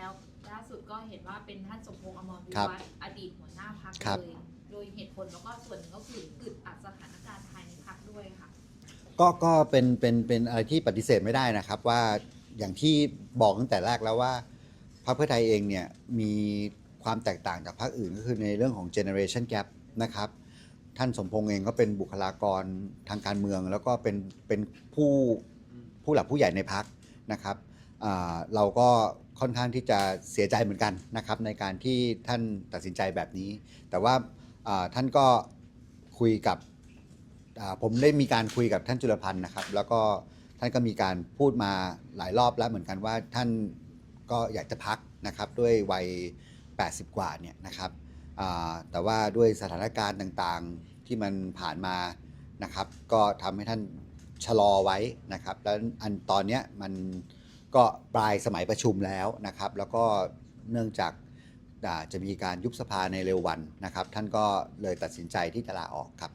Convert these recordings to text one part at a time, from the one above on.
แล้วล่าสุดก็เห็นว่าเป็นท่านสมพงษ์อมรวิครับวัฒน์อดีตหัวหน้าพักครับเลยโดยเหตุผลแล้วก็ส่วนหนึ่งก็คืออึดอัดสถานการณ์ภายในพักด้วยค่ะ ก็ก็เป็นเป็นเป็นอะไรที่ปฏิเสธไม่ได้นะครับว่าอย่างที่บอกตั้งแต่แรกแล้วว่าพรรคเพื่อไทยเองเนี่ยมีความแตกต่างจากพรรคอื่นก็คือในเรื่องของ generation gap นะครับท่านสมพงษ์เองก็เป็นบุคลากรทางการเมือง แล้วก็เป็นเป็นผู้ผู้หลักผู้ใหญ่ในพักนะครับอ่า เราก็ค่อนข้างที่จะเสียใจเหมือนกันนะครับในการที่ท่านตัดสินใจแบบนี้ แต่ว่าท่านก็คุยกับผมได้มีการคุยกับท่านจุลพันธ์นะครับ แล้วก็ท่านก็มีการพูดมาหลายรอบแล้วเหมือนกันว่าท่านก็อยากจะพักนะครับด้วยวัย 80 กว่าเนี่ยนะครับแต่ว่าด้วยสถานการณ์ต่างๆที่มันผ่านมานะครับ ก็ทำให้ท่านชะลอไว้นะครับ แล้วอันตอนเนี้ยมัน ก็ปลายสมัยประชุมแล้วนะครับ แล้วก็เนื่องจากอ่าจะมีการยุบสภาในเร็ววันนะครับ ท่านก็เลยตัดสินใจที่จะลาออกครับ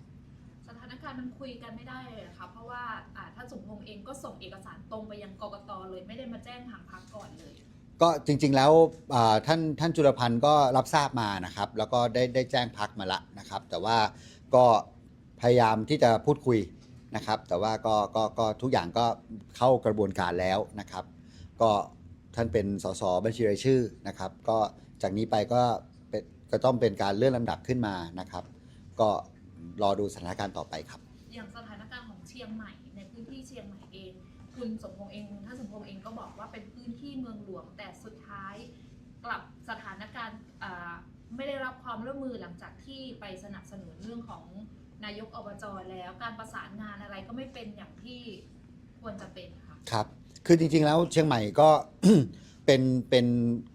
สถานการณ์มันคุยกันไม่ได้เลยนะคะเพราะว่าอ่าท่านสมพงษ์เองก็ส่งเอกสารตรงไปยังกกตเลยไม่ได้มาแจ้งทางพักก่อนเลย ก็จริงๆแล้วอ่าท่านท่านจุลพันธ์ก็รับทราบมานะครับ แล้วก็ได้ได้แจ้งพักมาละนะครับ แต่ว่าก็พยายามที่จะพูดคุยนะครับ แต่ว่าก็ก็ก็ทุกอย่างก็เข้ากระบวนการแล้วนะครับ ก็ท่านเป็นสสบัญชีรายชื่อนะครับ ก็จากนี้ไปก็เป็นก็ต้องเป็นการเลื่อนลำดับขึ้นมานะครับ ก็รอดูสถานการณ์ต่อไปครับ อย่างสถานการณ์ของเชียงใหม่ในพื้นที่เชียงใหม่เอง คุณสมพงษ์เองท่านสมพงษ์เองก็บอกว่าเป็นพื้นที่เมืองหลวงแต่สุดท้ายกลับสถานการณ์อ่าไม่ได้รับความร่วมมือหลังจากที่ไปสนับสนุนเรื่องของนายกอบจแล้ว การประสานงานอะไรก็ไม่เป็นอย่างที่ควรจะเป็นค่ะ ครับ คือจริงๆแล้วเชียงใหม่ก็เป็นเป็น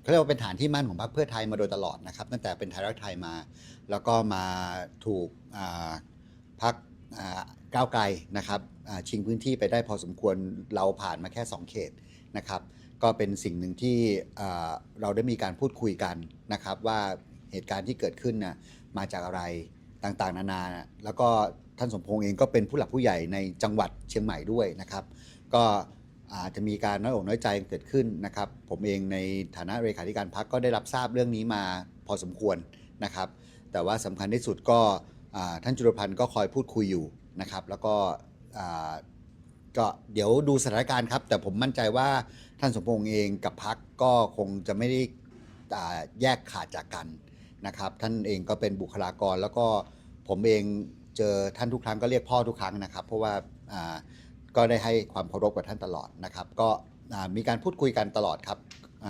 เขาเรียกว่าเป็นฐานที่มั่นของพรรคเพื่อไทยมาโดยตลอดนะครับ ตั้งแต่เป็นไทยรักไทยมา แล้วก็มาถูกพรรคก้าวไกลนะครับชิงพื้นที่ไปได้พอสมควรเราผ่านมาแค่ 2 เขตนะครับก็เป็นสิ่งหนึ่งที่เราได้มีการพูดคุยกันนะครับ ว่าเหตุการณ์ที่เกิดขึ้นนะมาจากอะไรต่างๆ นานานะแล้วก็ท่านสมพงษ์เองก็เป็นผู้หลักผู้ใหญ่ในจังหวัดเชียงใหม่ด้วยนะครับ ก็ อาจจะมีการน้อยอกน้อยใจเกิดขึ้นนะครับ ผมเองในฐานะเลขาธิการพักก็ได้รับทราบเรื่องนี้มาพอสมควรนะครับ แต่ว่าสำคัญที่สุดก็ท่านจุลพันธ์ก็คอยพูดคุยอยู่นะครับ แล้วก็ก็เดี๋ยวดูสถานการณ์ครับ แต่ผมมั่นใจว่าท่านสมพงษ์เองกับพักก็คงจะไม่ได้แยกขาดจากกันนะครับ ท่านเองก็เป็นบุคลากรแล้วก็ผมเองเจอท่านทุกครั้งก็เรียกพ่อทุกครั้งนะครับ เพราะว่า ก็ได้ให้ความเคารพกับท่านตลอดนะครับ ก็มีการพูดคุยกันตลอดครับ